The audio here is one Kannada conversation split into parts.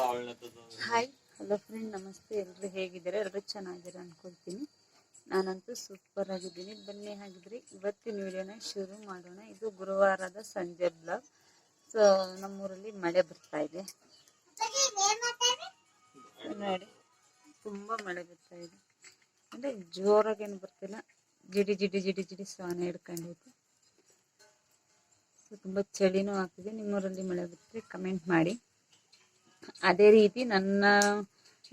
ಹಾಯ್ ಹಲೋ ಫ್ರೆಂಡ್ ನಮಸ್ತೆ. ಎಲ್ಲರೂ ಹೇಗಿದ್ದಾರೆ? ಎಲ್ಲರೂ ಚೆನ್ನಾಗಿರೋ ಅನ್ಕೊಳ್ತೀನಿ. ನಾನಂತೂ ಸೂಪರ್ ಆಗಿದ್ದೀನಿ. ಬನ್ನಿ ಹಾಗಿದ್ರೆ ಇವತ್ತಿನ ವಿಡಿಯೋನ ಶುರು ಮಾಡೋಣ. ಇದು ಗುರುವಾರದ ಸಂಜೆ ಬ್ಲಾಗ್ ಸೊ ನಮ್ಮೂರಲ್ಲಿ ಮಳೆ ಬರ್ತಾ ಇದೆ. ನೋಡಿ, ತುಂಬ ಮಳೆ ಬರ್ತಾ ಇದೆ. ಅಂದರೆ ಜೋರಾಗೇನು ಬರ್ತಿಲ್ಲ. ಜಿಡಿ ಜಿಡಿ ಜಿಡಿ ಜಿಡಿ ಸೋನೆ ಹಿಡ್ಕೊಂಡೈತೆ ಸೊ ತುಂಬ ಚಳಿನೂ ಆಗ್ತಿದೆ. ನಿಮ್ಮೂರಲ್ಲಿ ಮಳೆ ಬರ್ತಿದೆ ಕಮೆಂಟ್ ಮಾಡಿ. ಅದೇ ರೀತಿ ನನ್ನ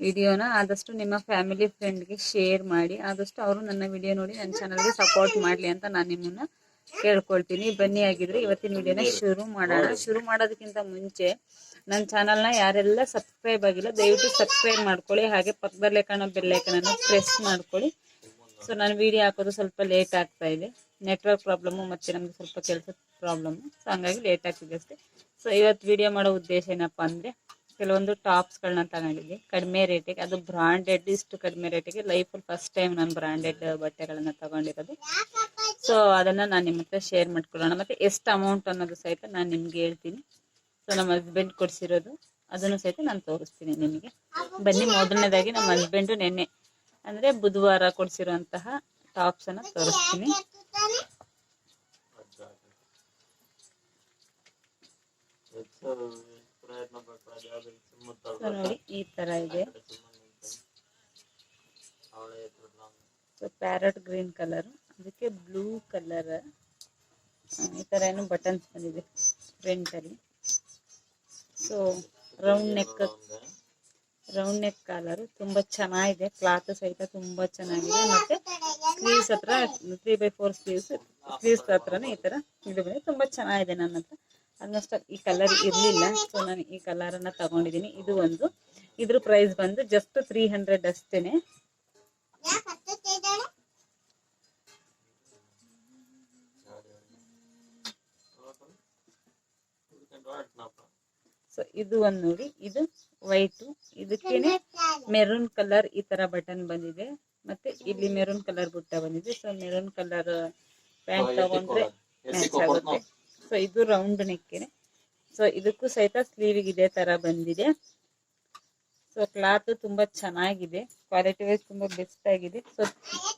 ವಿಡಿಯೋನ ಆದಷ್ಟು ನಿಮ್ಮ ಫ್ಯಾಮಿಲಿ ಫ್ರೆಂಡ್ಗೆ ಶೇರ್ ಮಾಡಿ, ಆದಷ್ಟು ಅವರು ನನ್ನ ವಿಡಿಯೋ ನೋಡಿ ನನ್ನ ಚಾನಲ್ಗೆ ಸಪೋರ್ಟ್ ಮಾಡಲಿ ಅಂತ ನಾನು ನಿಮ್ಮನ್ನ ಕೇಳ್ಕೊಳ್ತೀನಿ. ಬನ್ನಿ ಆಗಿದ್ರೆ ಇವತ್ತಿನ ವಿಡಿಯೋನ ಶುರು ಮಾಡೋಣ. ಶುರು ಮಾಡೋದಕ್ಕಿಂತ ಮುಂಚೆ ನನ್ನ ಚಾನಲ್ನ ಯಾರೆಲ್ಲ ಸಬ್ಸ್ಕ್ರೈಬ್ ಆಗಿಲ್ಲ, ದಯವಿಟ್ಟು ಸಬ್ಸ್ಕ್ರೈಬ್ ಮಾಡ್ಕೊಳ್ಳಿ. ಹಾಗೆ ಪಕ್ಕದಲ್ಲೇ ಕಾಣೋ ಬೆಲ್ಲೈಕನನ್ನು ಪ್ರೆಸ್ ಮಾಡ್ಕೊಳ್ಳಿ. ಸೊ, ನಾನು ವಿಡಿಯೋ ಹಾಕೋದು ಸ್ವಲ್ಪ ಲೇಟ್ ಆಗ್ತಾ ಇದೆ. ನೆಟ್ವರ್ಕ್ ಪ್ರಾಬ್ಲಮ್ಮು ಮತ್ತು ನಮಗೆ ಸ್ವಲ್ಪ ಕೆಲಸದ ಪ್ರಾಬ್ಲಮ್ಮು ಸೊ, ಹಂಗಾಗಿ ಲೇಟ್ ಆಗ್ತಿದೆ ಅಷ್ಟೇ. ಸೊ, ಇವತ್ತು ವಿಡಿಯೋ ಮಾಡೋ ಉದ್ದೇಶ ಏನಪ್ಪ ಅಂದರೆ ಕೆಲವೊಂದು ಟಾಪ್ಸ್ಗಳನ್ನ ತಗೊಂಡಿದ್ದೆ. ಕಡಿಮೆ ರೇಟಿಗೆ, ಅದು ಬ್ರಾಂಡೆಡ್ ಇಷ್ಟು ಕಡಿಮೆ ರೇಟಿಗೆ ಲೈಫಲ್ಲಿ ಫಸ್ಟ್ ಟೈಮ್ ನಾನು ಬ್ರಾಂಡೆಡ್ ಬಟ್ಟೆಗಳನ್ನ ತಗೊಂಡಿರೋದು. ಸೊ ಅದನ್ನು ನಾನು ನಿಮ್ಮ ಹತ್ರ ಶೇರ್ ಮಾಡ್ಕೊಳ್ಳೋಣ. ಮತ್ತು ಎಷ್ಟು ಅಮೌಂಟ್ ಅನ್ನೋದು ಸಹಿತ ನಾನು ನಿಮ್ಗೆ ಹೇಳ್ತೀನಿ. ಸೊ ನಮ್ಮ ಹಸ್ಬೆಂಡ್ ಕೊಡಿಸಿರೋದು. ಅದನ್ನು ಸಹಿತ ನಾನು ತೋರಿಸ್ತೀನಿ ನಿಮಗೆ. ಬನ್ನಿ, ಮೊದಲನೇದಾಗಿ ನಮ್ಮ ಹಸ್ಬೆಂಡು ನೆನ್ನೆ, ಅಂದರೆ ಬುಧವಾರ ಕೊಡಿಸಿರುವಂತಹ ಟಾಪ್ಸನ್ನು ತೋರಿಸ್ತೀನಿ. ಸೊ ನೋಡಿ ಈ ತರ ಇದೆ. ಸೊ ಪ್ಯಾರಟ್ ಗ್ರೀನ್ ಕಲರ್ ಅದಕ್ಕೆ ಬ್ಲೂ ಕಲರ್ ಈ ತರ ಏನು ಬಟನ್ಸ್ ಬಂದಿದೆ ಪ್ರಿಂಟ್ ಅಲ್ಲಿ. So round neck round neck colour ತುಂಬಾ ಚೆನ್ನಾಗಿದೆ. ಕ್ಲಾತ್ ಸಹಿತ ತುಂಬಾ ಚೆನ್ನಾಗಿದೆ. ಮತ್ತೆ ಸ್ಲೀವ್ಸ್ ಹತ್ರ three by four sleeves sleeves ಹತ್ರನೇ ಈ ತರ ಇದು ಬಂದಿದೆ ತುಂಬಾ ಚೆನ್ನಾಗಿದೆ ನನ್ನ ಹತ್ರ. ಆಲ್ಮೋಸ್ಟ್ ಈ ಕಲರ್ ಇರಲಿಲ್ಲ. ಸೊ ನಾನು ಈ ಕಲರನ್ನು ತಗೊಂಡಿದ್ದೀನಿ ಇದು ಒಂದು. ಇದ್ರ ಪ್ರೈಸ್ ಬಂದು ಜಸ್ಟ್ ತ್ರೀ ಹಂಡ್ರೆಡ್ ಅಷ್ಟೇ ಸೊ ಇದು ಒಂದು ನೋಡಿ. ಇದು ವೈಟು ಇದಕ್ಕೇನೆ ಮೆರೂನ್ ಕಲರ್ ಈ ತರ ಬಟನ್ ಬಂದಿದೆ. ಮತ್ತೆ ಇಲ್ಲಿ ಮೆರೂನ್ ಕಲರ್ ಬುಟ್ಟ ಬಂದಿದೆ. ಸೊ ಮೆರೂನ್ ಕಲರ್ ಪ್ಯಾಂಟ್ ತಗೊಂಡ್ರೆ ಮ್ಯಾಚ್ ಆಗುತ್ತೆ. ಸೊ ಇದು ರೌಂಡ್ ನೆಕ್ಕೆನೆ ಸೊ ಇದಕ್ಕೂ ಸಹಿತ ಸ್ಲೀವಿಗೆ ಇದೇ ತರ ಬಂದಿದೆ. ಸೊ ಕ್ಲಾತ್ ತುಂಬಾ ಚೆನ್ನಾಗಿದೆ. ಕ್ವಾಲಿಟಿ ವೈಸ್ ತುಂಬಾ ಬೆಸ್ಟ್ ಆಗಿದೆ. ಸೊ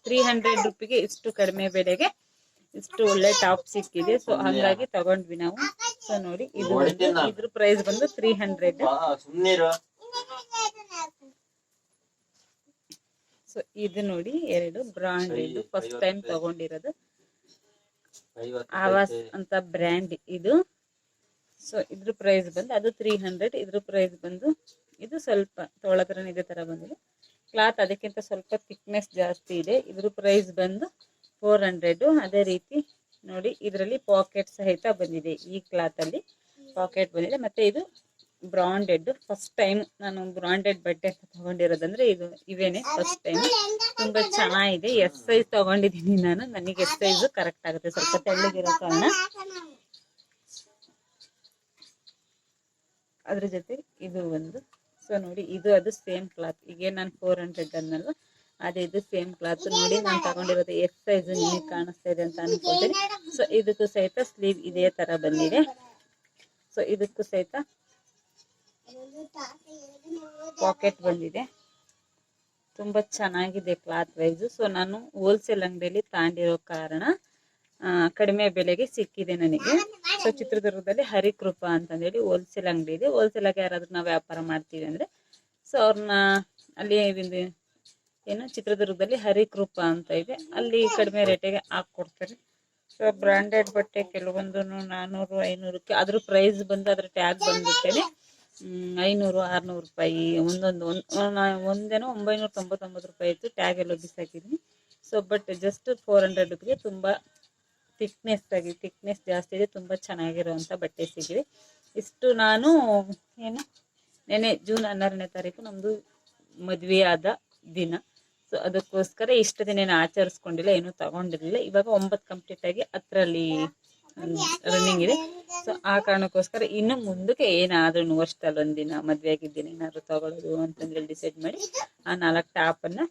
ತ್ರೀ ಹಂಡ್ರೆಡ್ ರುಪಿಗೆ ಇಷ್ಟು ಕಡಿಮೆ ಬೆಲೆಗೆ ಇಷ್ಟು ಒಳ್ಳೆ ಟಾಪ್ ಸಿಕ್ಕಿದೆ. ಸೊ ಹಂಗಾಗಿ ತಗೊಂಡ್ವಿ ನಾವು. ಸೊ ನೋಡಿ ಇದು ಇದ್ರ ಪ್ರೈಸ್ ಬಂದು ತ್ರೀ ಹಂಡ್ರೆಡ್ ಸೊ ಇದು ನೋಡಿ ಎರಡು ಬ್ರಾಂಡೆಡ್ ಫಸ್ಟ್ ಟೈಮ್ ತಗೊಂಡಿರೋದು. ಆವಾಸ್ ಅಂತ ಬ್ರ್ಯಾಂಡ್ ಇದು. ಸೊ ಇದ್ರ ಪ್ರೈಸ್ ಬಂದು ಅದು ತ್ರೀ ಹಂಡ್ರೆಡ್ ಇದ್ರ ಪ್ರೈಸ್ ಬಂದು ಇದು ಸ್ವಲ್ಪ ತೊಳತ್ರ ಇದೇ ತರ ಬಂದಿದೆ. ಕ್ಲಾತ್ ಅದಕ್ಕಿಂತ ಸ್ವಲ್ಪ ಥಿಕ್ನೆಸ್ ಜಾಸ್ತಿ ಇದೆ. ಇದ್ರ ಪ್ರೈಸ್ ಬಂದು ಫೋರ್ ಹಂಡ್ರೆಡ್ ಅದೇ ರೀತಿ ನೋಡಿ ಇದರಲ್ಲಿ ಪಾಕೆಟ್ ಸಹಿತ ಬಂದಿದೆ ಈ ಕ್ಲಾತ್ ಅಲ್ಲಿ. ಪಾಕೆಟ್ ಬಂದಿದೆ. ಮತ್ತೆ ಇದು ಬ್ರಾಂಡೆಡ್. ಫಸ್ಟ್ ಟೈಮ್ ನಾನು ಬ್ರಾಂಡೆಡ್ ಬಟ್ಟೆ ತಗೊಂಡಿರೋದಂದ್ರೆ ಇದು ಇವೇನೆ ಫಸ್ಟ್ ಟೈಮ್ ತುಂಬಾ ಚೆನ್ನಾಗಿದೆ. ಎಸ್ ಸೈಜ್ ತಗೊಂಡಿದ್ದೀನಿ ನಾನು. ನನಗೆ ಎಸ್ ಸೈಜ್ ಕರೆಕ್ಟ್ ಆಗುತ್ತೆ. ಸ್ವಲ್ಪ ತೆಳ್ಳಗಿರೋ ಕಾರಣ. ಅದ್ರ ಜೊತೆ ಇದು ಒಂದು. ಸೊ ನೋಡಿ ಇದು ಅದು ಸೇಮ್ ಕ್ಲಾತ್ ಈಗ ನಾನು ಫೋರ್ ಹಂಡ್ರೆಡ್ ಅನ್ನಲ್ಲ. ಅದೇ ಇದು ಸೇಮ್ ಕ್ಲಾತ್ ನೋಡಿ ನಾನು ತಗೊಂಡಿರೋದು ಎಸ್ ಸೈಜ್ ನಿಮಗೆ ಕಾಣಿಸ್ತಾ ಇದೆ ಅಂತ ಅನ್ಕೊಳ್ತೀನಿ. ಸೊ ಇದಕ್ಕೂ ಸಹಿತ ಸ್ಲೀವ್ ಇದೇ ತರ ಬಂದಿದೆ. ಸೊ ಇದಕ್ಕೂ ಸಹಿತ ಪಾಕೆಟ್ ಬಂದಿದೆ. ತುಂಬಾ ಚೆನ್ನಾಗಿದೆ ಕ್ಲಾತ್ ವೈಸ್ ಸೊ ನಾನು ಹೋಲ್ಸೇಲ್ ಅಂಗಡಿಯಲ್ಲಿ ತಾಂಡಿರೋ ಕಾರಣ ಕಡಿಮೆ ಬೆಲೆಗೆ ಸಿಕ್ಕಿದೆ ನನಗೆ. ಸೊ ಚಿತ್ರದುರ್ಗದಲ್ಲಿ ಹರಿಕೃಪಾ ಅಂತಂದೇಳಿ ಹೋಲ್ಸೇಲ್ ಅಂಗಡಿ ಇದೆ. ಹೋಲ್ಸೇಲ್ ಆಗಿ ಯಾರಾದ್ರೂ ನಾವು ವ್ಯಾಪಾರ ಮಾಡ್ತೀವಿ ಅಂದ್ರೆ ಸೊ ಅವ್ರನ್ನ ಅಲ್ಲಿ ಏನು, ಚಿತ್ರದುರ್ಗದಲ್ಲಿ ಹರಿಕೃಪ ಅಂತ ಇದೆ. ಅಲ್ಲಿ ಕಡಿಮೆ ರೇಟಿಗೆ ಹಾಕ್ಕೊಡ್ತಾರೆ. ಸೊ ಬ್ರಾಂಡೆಡ್ ಬಟ್ಟೆ ಕೆಲವೊಂದು ನಾನ್ನೂರು ಐನೂರಕ್ಕೆ ಅದ್ರ ಪ್ರೈಸ್ ಬಂದು ಅದ್ರ ಟ್ಯಾಗ್ ಬಂದ್ಬಿಟ್ಟೇನೆ ಐನೂರು, ಆರ್ನೂರು ರೂಪಾಯಿ. ಒಂದೊಂದು, ಒಂದು ಒಂದೇನೋ ಒಂಬೈನೂರ ತೊಂಬತ್ತೊಂಬತ್ತು ರೂಪಾಯಿ ಇತ್ತು. ಟ್ಯಾಗ್ ಎಲ್ಲ ಬಿಸಾಕಿದ್ದೀನಿ so but just four hundred ತುಂಬ ಥಿಕ್ನೆಸ್ ಆಗಿ ಥಿಕ್ನೆಸ್ ಜಾಸ್ತಿ ಇದೆ. ತುಂಬ ಚೆನ್ನಾಗಿರುವಂಥ ಬಟ್ಟೆ ಸಿಗಿದೆ ಇಷ್ಟು ನಾನು, ಏನು ನೆನೆ ಜೂನ್ ಹನ್ನೆರಡನೇ ತಾರೀಕು ನಮ್ಮದು ಮದುವೆ ದಿನ. ಸೊ ಅದಕ್ಕೋಸ್ಕರ ಇಷ್ಟು ದಿನ ಏನು ಆಚರಿಸ್ಕೊಂಡಿಲ್ಲ, ಏನೂ ತಗೊಂಡಿರಲಿಲ್ಲ. ಇವಾಗ ಒಂಬತ್ತು ಕಂಪ್ಲೀಟ್ ಆಗಿ ಹತ್ತರಲ್ಲಿ ರನ್ನಿಂಗ್ ಇದೆ. ಸೊ ಆ ಕಾರಣಕ್ಕೋಸ್ಕರ ಇನ್ನು ಮುಂದಕ್ಕೆ ಏನಾದ್ರೂ ವರ್ಷದಲ್ಲಿ ಒಂದಿನ ಮದುವೆ ಆಗಿದ್ದೀನಿ ಏನಾದ್ರು ತಗೊಳ್ಳೋದು ಅಂತಂದೇಳಿ ಡಿಸೈಡ್ ಮಾಡಿ ಆ ನಾಲ್ಕು ಟಾಪನ್ನು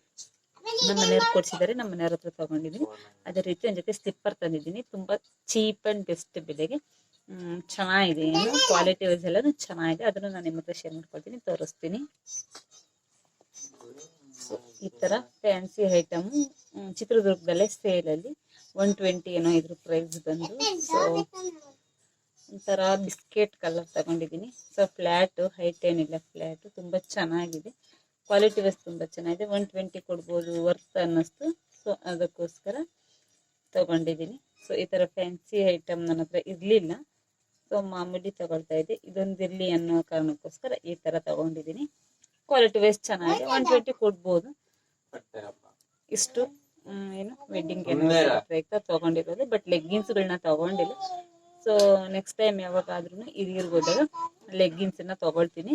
ನಮ್ಮ ಮನೆಯವ್ರು ಕೊಡ್ಸಿದ್ದಾರೆ, ನಮ್ಮ ಮನೆಯವ್ರ ಹತ್ರ ತಗೊಂಡಿದ್ದೀನಿ ಅದೇ ರೀತಿ ಒಂದು ಜೊತೆ ಸ್ಲಿಪ್ಪರ್ ತಂದಿದ್ದೀನಿ ತುಂಬ ಚೀಪ್ ಆ್ಯಂಡ್ ಬೆಸ್ಟ್ ಬೆಲೆಗೆ. ಚೆನ್ನಾಗಿದೆ. ಏನು ಕ್ವಾಲಿಟಿ ವೈಸ್ ಎಲ್ಲಾನು ಚೆನ್ನಾಗಿದೆ. ಅದನ್ನು ನಾನು ನಿಮ್ಮ ಹತ್ರ ಶೇರ್ ಮಾಡ್ಕೊಳ್ತೀನಿ, ತೋರಿಸ್ತೀನಿ. ಈ ತರ ಫ್ಯಾನ್ಸಿ ಐಟಮ್ ಚಿತ್ರದುರ್ಗದಲ್ಲೇ ಸೇಲ್ ಅಲ್ಲಿ ಒನ್ ಟ್ವೆಂಟಿ ಏನೋ ಇದ್ರ ಪ್ರೈಸ್ ಬಂದು ಸೊ ಒಂಥರ ಬಿಸ್ಕೆಟ್ ಕಲರ್ ತಗೊಂಡಿದ್ದೀನಿ. ಸೊ ಫ್ಲ್ಯಾಟು ಹೈಟ್ ಏನಿಲ್ಲ ಫ್ಲ್ಯಾಟು ತುಂಬ ಚೆನ್ನಾಗಿದೆ. ಕ್ವಾಲಿಟಿ ವೈಸ್ ತುಂಬ ಚೆನ್ನಾಗಿದೆ. ಒನ್ ಟ್ವೆಂಟಿ ಕೊಡ್ಬೋದು ವರ್ತ್ ಅನ್ನಿಸ್ತು. ಸೊ ಅದಕ್ಕೋಸ್ಕರ ತಗೊಂಡಿದ್ದೀನಿ. ಸೊ ಈ ಥರ ಫ್ಯಾನ್ಸಿ ಐಟಮ್ ನನ್ನ ಹತ್ರ ಇರಲಿಲ್ಲ. ಸೊ ಮಾಮೂಲಿ ತಗೊಳ್ತಾ ಇದ್ದೆ. ಇದೊಂದು ಇರಲಿ ಅನ್ನೋ ಕಾರಣಕ್ಕೋಸ್ಕರ ಈ ಥರ ತಗೊಂಡಿದ್ದೀನಿ. ಕ್ವಾಲಿಟಿ ವೈಸ್ ಚೆನ್ನಾಗಿದೆ. ಒನ್ ಟ್ವೆಂಟಿ ಕೊಡ್ಬೋದು. ಇಷ್ಟು ಏನು ವೆಡ್ಡಿಂಗ್ ಪ್ರಯುಕ್ತ ತಗೊಂಡಿರೋದು ಬಟ್ ಲೆಗ್ಗಿನ್ಸ್ಗಳನ್ನ ತಗೊಂಡಿಲ್ಲ. ಸೊ ನೆಕ್ಸ್ಟ್ ಟೈಮ್ ಯಾವಾಗಾದ್ರೂ ಹಿರಿಯರ್ಗೆ ಲೆಗ್ಗಿನ್ಸ್ ಲೆಗ್ಗಿನ್ಸನ್ನ ತಗೊಳ್ತೀನಿ.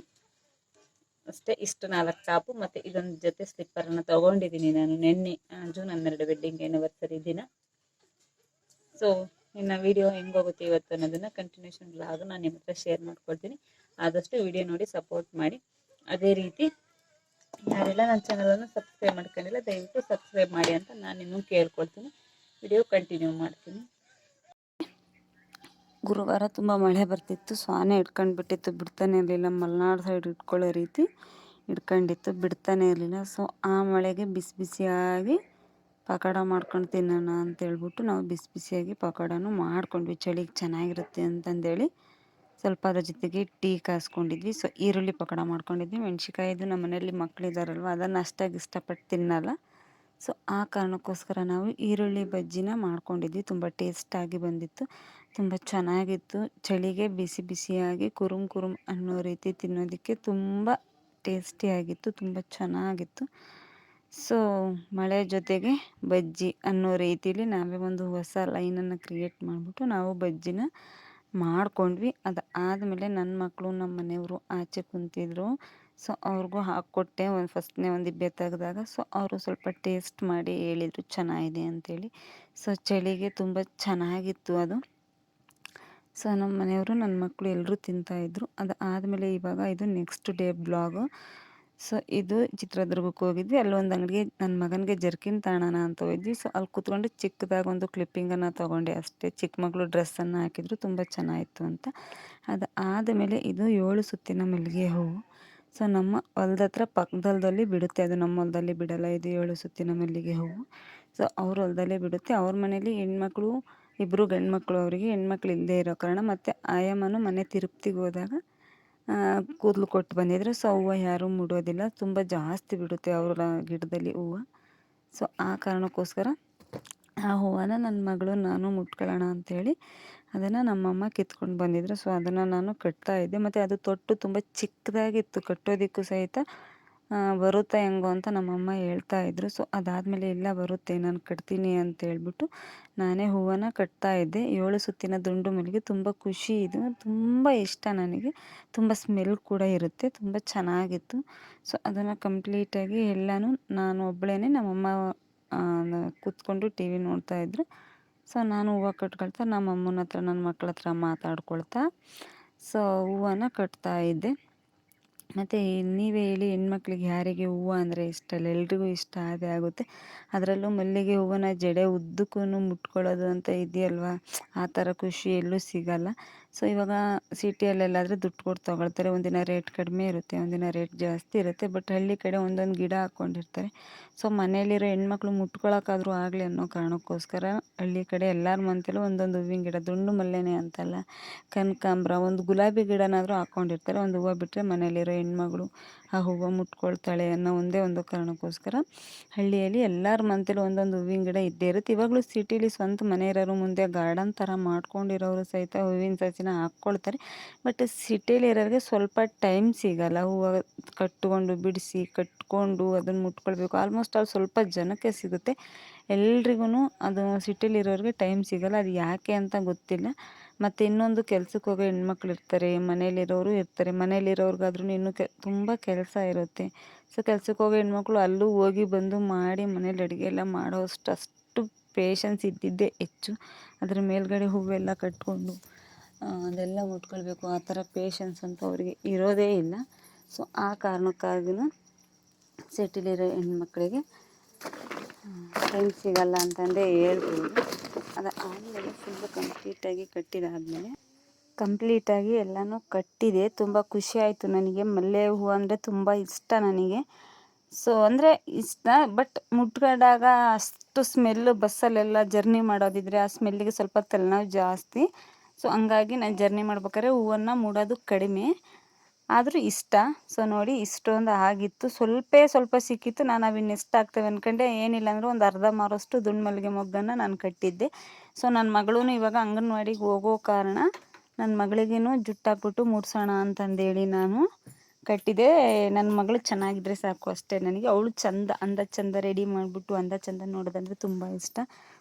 ಅಷ್ಟೇ ಇಷ್ಟು ನಾಲ್ಕು ಟಾಪು ಮತ್ತೆ ಇದೊಂದು ಜೊತೆ ಸ್ಲಿಪ್ಪರನ್ನು ತಗೊಂಡಿದ್ದೀನಿ ನಾನು ನಿನ್ನೆ ಜೂನ್ ಹನ್ನೆರಡು ವೆಡ್ಡಿಂಗ್ ಆ್ಯನಿವರ್ಸರಿ ದಿನ. ಸೊ ಇನ್ನು ವಿಡಿಯೋ ಹೆಂಗೋಗುತ್ತೆ ಇವತ್ತು ಅನ್ನೋದನ್ನ ಕಂಟಿನ್ಯೂಷನ್ ಆಗ ನಾನು ನಿಮ್ಮ ಹತ್ರ ಶೇರ್ ಮಾಡ್ಕೊಳ್ತೀನಿ ಆದಷ್ಟು ವಿಡಿಯೋ ನೋಡಿ ಸಪೋರ್ಟ್ ಮಾಡಿ. ಅದೇ ರೀತಿ ಯಾರೆಲ್ಲ ನನ್ನ ಚಾನಲನ್ನು ಸಬ್ಸ್ಕ್ರೈಬ್ ಮಾಡ್ಕೊಂಡಿಲ್ಲ, ದಯವಿಟ್ಟು ಸಬ್ಸ್ಕ್ರೈಬ್ ಮಾಡಿ ಅಂತ ನಾನು ಇನ್ನೂ ಕೇಳ್ಕೊಳ್ತೀನಿ. ವಿಡಿಯೋ ಕಂಟಿನ್ಯೂ ಮಾಡ್ತೀನಿ. ಗುರುವಾರ ತುಂಬ ಮಳೆ ಬರ್ತಿತ್ತು, ಸ್ವಾನೆ ಇಟ್ಕೊಂಡು ಬಿಟ್ಟಿತ್ತು ಬಿಡ್ತಾನೆ ಇರಲಿಲ್ಲ, ಮಲೆನಾಡು ಸೈಡ್ ಇಟ್ಕೊಳ್ಳೋ ರೀತಿ ಇಟ್ಕೊಂಡಿತ್ತು, ಬಿಡ್ತಾನೆ ಇರಲಿಲ್ಲ. ಸೊ ಆ ಮಳೆಗೆ ಬಿಸಿ ಬಿಸಿಯಾಗಿ ಪಕೋಡ ಮಾಡ್ಕೊಂಡು ತಿನ್ನೋಣ ಅಂತ ಹೇಳ್ಬಿಟ್ಟು ನಾವು ಬಿಸಿ ಬಿಸಿಯಾಗಿ ಪಕೋಡನೂ ಮಾಡ್ಕೊಂಡ್ವಿ. ಚಳಿಗೆ ಚೆನ್ನಾಗಿರುತ್ತೆ ಅಂತಂದೇಳಿ ಸ್ವಲ್ಪ ಅದ್ರ ಜೊತೆಗೆ ಟೀ ಕಾಸ್ಕೊಂಡಿದ್ವಿ. ಸೊ, ಈರುಳ್ಳಿ ಪಕೋಡ ಮಾಡ್ಕೊಂಡಿದ್ವಿ. ಮೆಣ್ಸಿಕಾಯಿದು ನಮ್ಮ ಮನೆಯಲ್ಲಿ ಮಕ್ಕಳಿದಾರಲ್ವ ಅದನ್ನು ಅಷ್ಟಾಗಿ ಇಷ್ಟಪಟ್ಟು ತಿನ್ನಲ್ಲ. ಸೊ, ಆ ಕಾರಣಕ್ಕೋಸ್ಕರ ನಾವು ಈರುಳ್ಳಿ ಬಜ್ಜಿನ ಮಾಡ್ಕೊಂಡಿದ್ವಿ. ತುಂಬ ಟೇಸ್ಟಾಗಿ ಬಂದಿತ್ತು. ತುಂಬ ಚೆನ್ನಾಗಿತ್ತು. ಚಳಿಗೆ ಬಿಸಿ ಬಿಸಿಯಾಗಿ ಕುರುಮ್ ಕುರುಮ್ ಅನ್ನೋ ರೀತಿ ತಿನ್ನೋದಕ್ಕೆ ತುಂಬ ಟೇಸ್ಟಿಯಾಗಿತ್ತು ತುಂಬ ಚೆನ್ನಾಗಿತ್ತು. ಸೊ, ಮಳೆ ಜೊತೆಗೆ ಬಜ್ಜಿ ಅನ್ನೋ ರೀತಿಲಿ ನಾವೇ ಒಂದು ಹೊಸ ಲೈನನ್ನು ಕ್ರಿಯೇಟ್ ಮಾಡಿಬಿಟ್ಟು ನಾವು ಬಜ್ಜಿನ ಮಾಡ್ಕೊಂಡ್ವಿ. ಅದು ಆದಮೇಲೆ ನನ್ನ ಮಕ್ಕಳು ನಮ್ಮ ಮನೆಯವರು ಆಚೆ ಕುಂತಿದ್ರು. ಸೊ ಅವ್ರಿಗೂ ಹಾಕ್ಕೊಟ್ಟೆ ಒಂದು ಫಸ್ಟ್ನೇ ಒಂದು ಇಬ್ಬೆ ತೆಗೆದಾಗ. ಸೊ ಅವರು ಸ್ವಲ್ಪ ಟೇಸ್ಟ್ ಮಾಡಿ ಹೇಳಿದರು, ಚೆನ್ನಾಗಿದೆ ಅಂತೇಳಿ. ಸೊ ಚಳಿಗೆ ತುಂಬ ಚೆನ್ನಾಗಿತ್ತು ಅದು. ಸೊ ನಮ್ಮ ಮನೆಯವರು ನನ್ನ ಮಕ್ಕಳು ಎಲ್ಲರೂ ತಿಂತಾಯಿದ್ರು ಅದು ಆದಮೇಲೆ ಇವಾಗ ಇದು ನೆಕ್ಸ್ಟ್ ಡೇ ಬ್ಲಾಗು ಸೊ, ಇದು ಚಿತ್ರದುರ್ಗಕ್ಕೆ ಹೋಗಿದ್ವಿ. ಅಲ್ಲೊಂದು ಅಂಗಡಿಗೆ ನನ್ನ ಮಗನಿಗೆ ಜರ್ಕಿನ್ ತಗೋಣ ಅಂತ ಹೋಗಿದ್ವಿ. ಸೊ, ಅಲ್ಲಿ ಕೂತ್ಕೊಂಡು ಚಿಕ್ಕದಾಗಿ ಒಂದು ಕ್ಲಿಪ್ಪಿಂಗನ್ನು ತೊಗೊಂಡೆ ಅಷ್ಟೇ. ಚಿಕ್ಕ ಮಗಳು ಡ್ರೆಸ್ಸನ್ನು ಹಾಕಿದ್ರು. ತುಂಬ ಚೆನ್ನಾಗಿತ್ತು ಅಂತ. ಅದು ಆದಮೇಲೆ ಇದು ಏಳು ಸುತ್ತಿನ ಮಲ್ಲಿಗೆ ಹೂವು ಸೊ, ನಮ್ಮ ಹೊಲ್ದ ಹತ್ರ ಪಕ್ಕದಲ್ದಲ್ಲಿ ಬಿಡುತ್ತೆ. ಅದು ನಮ್ಮ ಹೊಲದಲ್ಲಿ ಬಿಡಲ್ಲ. ಇದು ಏಳು ಸುತ್ತಿನ ಮಲ್ಲಿಗೆ ಹೂವು ಸೊ, ಅವ್ರ ಹೊಲದಲ್ಲೇ ಬಿಡುತ್ತೆ. ಅವ್ರ ಮನೇಲಿ ಹೆಣ್ಮಕ್ಳು ಇಬ್ಬರು ಗಂಡ್ಮಕ್ಳು ಅವರಿಗೆ ಹೆಣ್ಮಕ್ಳು ಇಲ್ಲದೇ ಇರೋ ಕಾರಣ ಮತ್ತು ಆಯಮ್ಮನು ಮನೆ ತಿರುಪ್ತಿಗೆ ಹೋದಾಗ ಕೂದಲು ಕೊಟ್ಟು ಬಂದಿದ್ದರು ಸೊ ಹೂವು ಯಾರೂ ಮುಡೋದಿಲ್ಲ. ತುಂಬ ಜಾಸ್ತಿ ಬಿಡುತ್ತೆ ಅವರ ಗಿಡದಲ್ಲಿ ಹೂವು. ಸೊ ಆ ಕಾರಣಕ್ಕೋಸ್ಕರ ಆ ಹೂವನ್ನ ನನ್ನ ಮಗಳು ನಾನು ಮುಟ್ಕೊಳ್ಳೋಣ ಅಂಥೇಳಿ ಅದನ್ನು ನಮ್ಮಮ್ಮ ಕಿತ್ಕೊಂಡು ಬಂದಿದ್ದರು ಸೊ ಅದನ್ನು ನಾನು ಕಟ್ತಾ ಇದ್ದೆ. ಮತ್ತು ಅದು ತೊಟ್ಟು ತುಂಬ ಚಿಕ್ಕದಾಗಿತ್ತು. ಕಟ್ಟೋದಕ್ಕೂ ಸಹಿತ ಬರುತ್ತಾ ಹೆಂಗೋ ಅಂತ ನಮ್ಮಮ್ಮ ಹೇಳ್ತಾ ಇದ್ದರು ಸೊ ಅದಾದಮೇಲೆ ಇಲ್ಲ ಬರುತ್ತೆ, ನಾನು ಕಟ್ತೀನಿ ಅಂತ ಹೇಳ್ಬಿಟ್ಟು ನಾನೇ ಹೂವನ್ನು ಕಟ್ತಾ ಇದ್ದೆ. ಏಳು ಸುತ್ತಿನ ದುಂಡು ಮಲ್ಲಿಗೆ ತುಂಬ ಖುಷಿ ಇದು. ತುಂಬ ಇಷ್ಟ ನನಗೆ. ತುಂಬ ಸ್ಮೆಲ್ ಕೂಡ ಇರುತ್ತೆ, ತುಂಬ ಚೆನ್ನಾಗಿತ್ತು. ಸೊ ಅದನ್ನು ಕಂಪ್ಲೀಟಾಗಿ ಎಲ್ಲನೂ ನಾನು ಒಬ್ಬಳೇ ನಮ್ಮಮ್ಮ ಕೂತ್ಕೊಂಡು ಟಿ ವಿ ನೋಡ್ತಾಯಿದ್ರು ಸೊ ನಾನು ಹೂವು ಕಟ್ಕೊಳ್ತಾ ನಮ್ಮ ಅಮ್ಮನ ಹತ್ರ ನನ್ನ ಮಕ್ಕಳ ಹತ್ರ ಮಾತಾಡ್ಕೊಳ್ತಾ ಸೊ ಹೂವನ್ನು ಕಟ್ತಾ ಇದ್ದೆ. ಮತ್ತು ನೀವೇ ಹೇಳಿ ಹೆಣ್ಮಕ್ಳಿಗೆ ಯಾರಿಗೆ ಹೂವು ಅಂದರೆ ಇಷ್ಟ ಇಲ್ಲ ಎಲ್ರಿಗೂ ಇಷ್ಟ ಅದೇ ಆಗುತ್ತೆ. ಅದರಲ್ಲೂ ಮಲ್ಲಿಗೆ ಹೂವನ್ನ ಜಡೆ ಉದ್ದಕ್ಕೂ ಮುಟ್ಕೊಳ್ಳೋದು ಅಂತ ಇದೆಯಲ್ವಾ? ಆ ಥರ ಖುಷಿ ಎಲ್ಲೂ ಸಿಗಲ್ಲ. ಸೊ ಇವಾಗ ಸಿಟಿಯಲ್ಲೆಲ್ಲಾದರೆ ದುಡ್ಡು ಕೊಟ್ಟು ತೊಗೊಳ್ತಾರೆ. ಒಂದಿನ ರೇಟ್ ಕಡಿಮೆ ಇರುತ್ತೆ, ಒಂದಿನ ರೇಟ್ ಜಾಸ್ತಿ ಇರುತ್ತೆ. ಬಟ್ ಹಳ್ಳಿ ಕಡೆ ಒಂದೊಂದು ಗಿಡ ಹಾಕ್ಕೊಂಡಿರ್ತಾರೆ ಸೊ ಮನೆಯಲ್ಲಿರೋ ಹೆಣ್ಮಕ್ಳು ಮುಟ್ಕೊಳಕ್ಕಾದರೂ ಆಗಲಿ ಅನ್ನೋ ಕಾರಣಕ್ಕೋಸ್ಕರ ಹಳ್ಳಿ ಕಡೆ ಎಲ್ಲರ ಮನೆಯಲ್ಲೂ ಒಂದೊಂದು ಹೂವಿನ ಗಿಡ, ದುಂಡು ಮಲ್ಲೆನೆ ಅಂತಲ್ಲ. ಕನಕಾಂಬ್ರ, ಒಂದು ಗುಲಾಬಿ ಗಿಡನಾದರೂ ಹಾಕ್ಕೊಂಡಿರ್ತಾರೆ ಒಂದು ಹೂವು ಬಿಟ್ಟರೆ ಮನೆಯಲ್ಲಿರೋ ಹೆಣ್ಮಗಳು ಆ ಹೂವು ಮುಟ್ಕೊಳ್ತಾಳೆ ಅನ್ನೋ ಒಂದೇ ಒಂದು ಕಾರಣಕ್ಕೋಸ್ಕರ ಹಳ್ಳಿಯಲ್ಲಿ ಎಲ್ಲರ ಮನೆಯಲ್ಲೂ ಒಂದೊಂದು ಹೂವಿನ ಗಿಡ ಇದ್ದೇ ಇರುತ್ತೆ. ಇವಾಗಲೂ ಸಿಟಿಲಿ ಸ್ವಂತ ಮನೆ ಇರೋರು ಮುಂದೆ ಗಾರ್ಡನ್ ಥರ ಮಾಡ್ಕೊಂಡಿರೋರು ಸಹಿತ ಹೂವಿನ ಸಸಿನ ಹಾಕ್ಕೊಳ್ತಾರೆ. ಬಟ್ ಸಿಟಿಲಿ ಇರೋರಿಗೆ ಸ್ವಲ್ಪ ಟೈಮ್ ಸಿಗಲ್ಲ. ಹೂವು ಕಟ್ಕೊಂಡು, ಬಿಡಿಸಿ, ಕಟ್ಕೊಂಡು ಅದನ್ನು ಮುಟ್ಕೊಳ್ಬೇಕು. ಆಲ್ಮೋಸ್ಟ್ ಅಲ್ಲಿ ಸ್ವಲ್ಪ ಜನಕ್ಕೆ ಸಿಗುತ್ತೆ. ಎಲ್ರಿಗೂ ಅದು ಸಿಟಿಲಿರೋರಿಗೆ ಟೈಮ್ ಸಿಗಲ್ಲ. ಅದು ಯಾಕೆ ಅಂತ ಗೊತ್ತಿಲ್ಲ. ಮತ್ತು ಇನ್ನೊಂದು ಕೆಲಸಕ್ಕೆ ಹೋಗೋ ಹೆಣ್ಮಕ್ಳು ಇರ್ತಾರೆ. ಮನೇಲಿರೋರು ಇರ್ತಾರೆ. ಮನೇಲಿರೋರ್ಗಾದ್ರೂ ಇನ್ನೂ ಕೆ, ತುಂಬ ಕೆಲಸ ಇರುತ್ತೆ. ಸೊ ಕೆಲ್ಸಕ್ಕೆ ಹೋಗೋ ಹೆಣ್ಮಕ್ಳು ಅಲ್ಲೂ ಹೋಗಿ ಬಂದು ಮಾಡಿ ಮನೇಲಿ ಅಡುಗೆ ಎಲ್ಲ ಮಾಡೋಷ್ಟು ಅಷ್ಟು ಪೇಷನ್ಸ್ ಇದ್ದಿದ್ದೇ ಹೆಚ್ಚು. ಅದ್ರ ಮೇಲ್ಗಡೆ ಹೂವೆಲ್ಲ ಕಟ್ಕೊಂಡು ಅದೆಲ್ಲ ಮುಟ್ಕೊಳ್ಬೇಕು. ಆ ಥರ ಪೇಷನ್ಸ್ ಅಂತ ಅವರಿಗೆ ಇರೋದೇ ಇಲ್ಲ. ಸೊ ಆ ಕಾರಣಕ್ಕಾಗಿಯೂ ಸಿಟಿಲಿರೋ ಹೆಣ್ಮಕ್ಳಿಗೆ ಟೈಮ್ ಸಿಗಲ್ಲ ಅಂತಂದೇ ಹೇಳ್ಬೋದು. ಅದು ಆದಮೇಲೆ ಫುಲ್ಲು ಕಂಪ್ಲೀಟಾಗಿ ಕಟ್ಟಿದಾದಮೇಲೆ ಕಂಪ್ಲೀಟಾಗಿ ಎಲ್ಲನೂ ಕಟ್ಟಿದೆ. ತುಂಬ ಖುಷಿ ಆಯಿತು ನನಗೆ. ಮಲ್ಲೆ ಹೂ ಅಂದರೆ ತುಂಬ ಇಷ್ಟ ನನಗೆ. ಸೊ ಅಂದರೆ ಇಷ್ಟ ಬಟ್ ಮುಟ್ಕೊಂಡಾಗ ಅಷ್ಟು ಸ್ಮೆಲ್ಲು ಬಸ್ಸಲ್ಲೆಲ್ಲ ಜರ್ನಿ ಮಾಡೋದಿದ್ರೆ ಆ ಸ್ಮೆಲ್ಲಿಗೆ ಸ್ವಲ್ಪ ತಲೆನೋವು ಜಾಸ್ತಿ. ಸೊ ಹಂಗಾಗಿ ನಾನು ಜರ್ನಿ ಮಾಡ್ಬೇಕಾದ್ರೆ ಹೂವನ್ನು ಮೂಡೋದು ಕಡಿಮೆ. ಆದರೂ ಇಷ್ಟ. ಸೊ ನೋಡಿ ಇಷ್ಟೊಂದು ಆಗಿತ್ತು. ಸ್ವಲ್ಪ ಸ್ವಲ್ಪ ಸಿಕ್ಕಿತ್ತು. ನಾನು ಅವಿನ್ನ ಎಷ್ಟು ಆಗ್ತವೆ ಅಂದ್ಕೊಂಡೆ ಏನಿಲ್ಲ ಅಂದ್ರೆ ಒಂದು ಅರ್ಧ ಮಾರೋಷ್ಟು ದುಂಡು ಮಲ್ಲಿಗೆ ಮೊಗ್ಗನ್ನು ನಾನು ಕಟ್ಟಿದ್ದೆ. ಸೊ ನನ್ನ ಮಗಳೂ ಇವಾಗ ಅಂಗನವಾಡಿಗೆ ಹೋಗೋ ಕಾರಣ ನನ್ನ ಮಗಳಿಗೇನು ಜುಟ್ಟಾಕ್ಬಿಟ್ಟು ಮೂಡ್ಸೋಣ ಅಂತಂದೇಳಿ ನಾನು. ಕಟ್ಟಿದೆ. ನನ್ನ ಮಗಳು ಚೆನ್ನಾಗಿದ್ರೆ ಸಾಕು ಅಷ್ಟೇ ನನಗೆ. ಅವಳು ಚಂದ, ಅಂದ ಚಂದ ರೆಡಿ ಮಾಡಿಬಿಟ್ಟು, ಅಂದ ಚಂದ ನೋಡೋದಂದ್ರೆ ತುಂಬ ಇಷ್ಟ.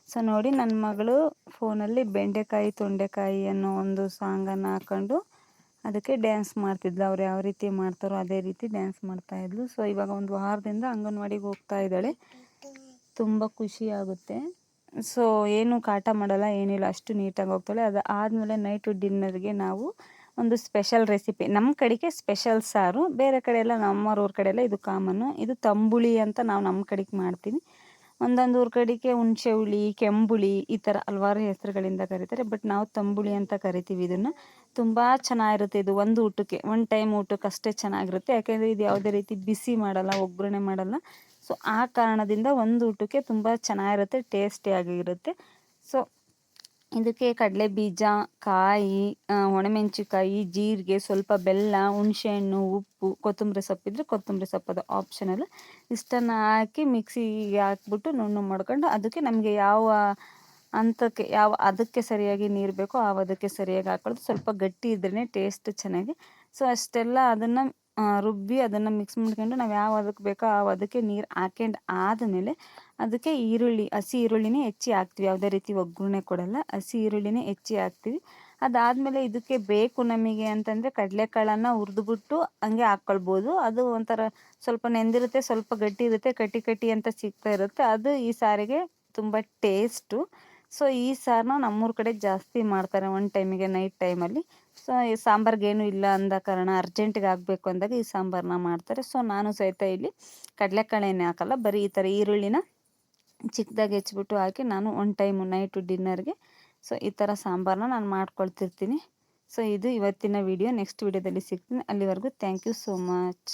ಸೊ ನೋಡಿ ನನ್ನ ಮಗಳು ಫೋನಲ್ಲಿ ಬೆಂಡೆಕಾಯಿ, ತೊಂಡೆಕಾಯಿ ಅನ್ನೋ ಒಂದು ಸಾಂಗನ್ನು ಹಾಕೊಂಡು ಅದಕ್ಕೆ ಡ್ಯಾನ್ಸ್ ಮಾಡ್ತಿದ್ಲು. ಅವ್ರು ಯಾವ ರೀತಿ ಮಾಡ್ತಾರೋ ಅದೇ ರೀತಿ ಡ್ಯಾನ್ಸ್ ಮಾಡ್ತಾಯಿದ್ಲು ಸೊ ಇವಾಗ ಒಂದು ವಾರದಿಂದ ಅಂಗನವಾಡಿಗೆ ಹೋಗ್ತಾ ಇದ್ದಾಳೆ. ತುಂಬ ಖುಷಿ ಆಗುತ್ತೆ. ಸೊ ಏನು ಕಾಟ ಮಾಡಲ್ಲ, ಏನಿಲ್ಲ, ಅಷ್ಟು ನೀಟಾಗಿ ಹೋಗ್ತಾಳೆ. ಅದು ಆದಮೇಲೆ ನೈಟು ಡಿನ್ನರ್ಗೆ ನಾವು ಒಂದು ಸ್ಪೆಷಲ್ ರೆಸಿಪಿ. ನಮ್ಮ ಕಡೆಗೆ ಸ್ಪೆಷಲ್ ಸಾರು, ಬೇರೆ ಕಡೆ ಎಲ್ಲ ನಮ್ಮೂರ ಕಡೆ ಎಲ್ಲ ಇದು ಕಾಮನ್ನು ಇದು ತಂಬುಳಿ ಅಂತ ನಾವು ನಮ್ಮ ಕಡೆಗೆ ಮಾಡ್ತೀವಿ. ಒಂದೊಂದು ಊರ ಕಡೆಗೆ ಹುಣಸೆ ಹುಳಿ ಕೆಂಬುಳಿ ಈ ಥರ ಹಲವಾರು ಹೆಸರುಗಳಿಂದ ಕರೀತಾರೆ. ಬಟ್ ನಾವು ತಂಬುಳಿ ಅಂತ ಕರಿತೀವಿ ಇದನ್ನು. ತುಂಬ ಚೆನ್ನಾಗಿರುತ್ತೆ ಇದು ಒಂದು ಊಟಕ್ಕೆ. ಒನ್ ಟೈಮ್ ಊಟಕ್ಕೆ ಅಷ್ಟೇ ಚೆನ್ನಾಗಿರುತ್ತೆ. ಯಾಕೆಂದರೆ ಇದು ಯಾವುದೇ ರೀತಿ ಬಿಸಿ ಮಾಡಲ್ಲ, ಒಗ್ಗರಣೆ ಮಾಡಲ್ಲ. ಸೊ ಆ ಕಾರಣದಿಂದ ಒಂದು ಊಟಕ್ಕೆ ತುಂಬ ಚೆನ್ನಾಗಿರುತ್ತೆ ಟೇಸ್ಟಿಯಾಗಿರುತ್ತೆ ಸೊ ಇದಕ್ಕೆ ಕಡಲೆ ಬೀಜ ಕಾಯಿ ಒಣಮೆಣಸಿನ್ಕಾಯಿ, ಜೀರಿಗೆ, ಸ್ವಲ್ಪ ಬೆಲ್ಲ, ಹುಣಸೆಹಣ್ಣು, ಉಪ್ಪು, ಕೊತ್ತಂಬರಿ ಸೊಪ್ಪಿದ್ರೆ ಕೊತ್ತಂಬರಿ ಸೊಪ್ಪದ ಅದು ಆಪ್ಷನಲ್ ಇಷ್ಟನ್ನು ಹಾಕಿ ಮಿಕ್ಸಿಗೆ ಹಾಕ್ಬಿಟ್ಟು ನುಣ್ಣು ಮಾಡ್ಕೊಂಡು ಅದಕ್ಕೆ ನಮಗೆ ಯಾವ ಹಂತಕ್ಕೆ, ಯಾವ ಅದಕ್ಕೆ ಸರಿಯಾಗಿ ನೀರು ಬೇಕೋ ಆ ಅದಕ್ಕೆ ಸರಿಯಾಗಿ ಹಾಕೊಳ್ಳೋದು. ಸ್ವಲ್ಪ ಗಟ್ಟಿ ಇದ್ರೇ ಟೇಸ್ಟ್ ಚೆನ್ನಾಗಿ. ಸೊ ಅಷ್ಟೆಲ್ಲ ಅದನ್ನು ರುಬ್ಬಿ ಅದನ್ನು ಮಿಕ್ಸ್ ಮಾಡ್ಕೊಂಡು ನಾವು ಯಾವ ಅದಕ್ಕೆ ಬೇಕೋ ಆ ಅದಕ್ಕೆ ನೀರು ಹಾಕೊಂಡು ಆದಮೇಲೆ ಅದಕ್ಕೆ ಈರುಳ್ಳಿ, ಹಸಿ ಈರುಳ್ಳಿನೇ ಹೆಚ್ಚಿ ಹಾಕ್ತೀವಿ. ಯಾವುದೇ ರೀತಿ ಒಗ್ಗರಣೆ ಕೊಡಲ್ಲ, ಹಸಿ ಈರುಳ್ಳಿನೇ ಹೆಚ್ಚಿ ಹಾಕ್ತೀವಿ. ಅದಾದಮೇಲೆ ಇದಕ್ಕೆ ಬೇಕು ನಮಗೆ ಅಂತಂದರೆ ಕಡಲೆಕಾಳನ್ನು ಹುರಿದ್ಬಿಟ್ಟು ಹಂಗೆ ಹಾಕ್ಕೊಳ್ಬೋದು ಅದು ಒಂಥರ ಸ್ವಲ್ಪ ನೆಂದಿರುತ್ತೆ, ಸ್ವಲ್ಪ ಗಟ್ಟಿ ಇರುತ್ತೆ, ಕಟ್ಟಿ ಕಟ್ಟಿ ಅಂತ ಸಿಗ್ತಾ ಇರುತ್ತೆ. ಅದು ಈ ಸಾರಿಗೆ ತುಂಬ ಟೇಸ್ಟು ಸೊ ಈ ಸಾರನ್ನ ನಮ್ಮೂರ ಕಡೆ ಜಾಸ್ತಿ ಮಾಡ್ತಾರೆ ಒನ್ ಟೈಮಿಗೆ ನೈಟ್ ಟೈಮಲ್ಲಿ ಸೊ ಈ ಸಾಂಬಾರ್ಗೇನು ಇಲ್ಲ ಅಂದ ಕಾರಣ ಅರ್ಜೆಂಟಿಗೆ ಆಗಬೇಕು ಅಂದಾಗ ಈ ಸಾಂಬಾರನ್ನ ಮಾಡ್ತಾರೆ. ಸೊ ನಾನು ಸಹಿತ ಇಲ್ಲಿ ಕಡಲೆಕಾಳೆನೇ ಹಾಕಲ್ಲ, ಬರೀ ಈ ಥರ ಈರುಳ್ಳಿನ ಚಿಕ್ಕದಾಗಿ ಹೆಚ್ಚಿಬಿಟ್ಟು ಹಾಕಿ ನಾನು ಒನ್ ಟೈಮು ನೈಟು ಡಿನ್ನರ್ಗೆ ಸೊ ಈ ಥರ ಸಾಂಬಾರನ್ನ ನಾನು ಮಾಡ್ಕೊಳ್ತಿರ್ತೀನಿ. ಸೊ ಇದು ಇವತ್ತಿನ ವಿಡಿಯೋ ನೆಕ್ಸ್ಟ್ ವಿಡಿಯೋದಲ್ಲಿ ಸಿಗ್ತೀನಿ. ಅಲ್ಲಿವರೆಗೂ ಥ್ಯಾಂಕ್ ಯು ಸೋ ಮಚ್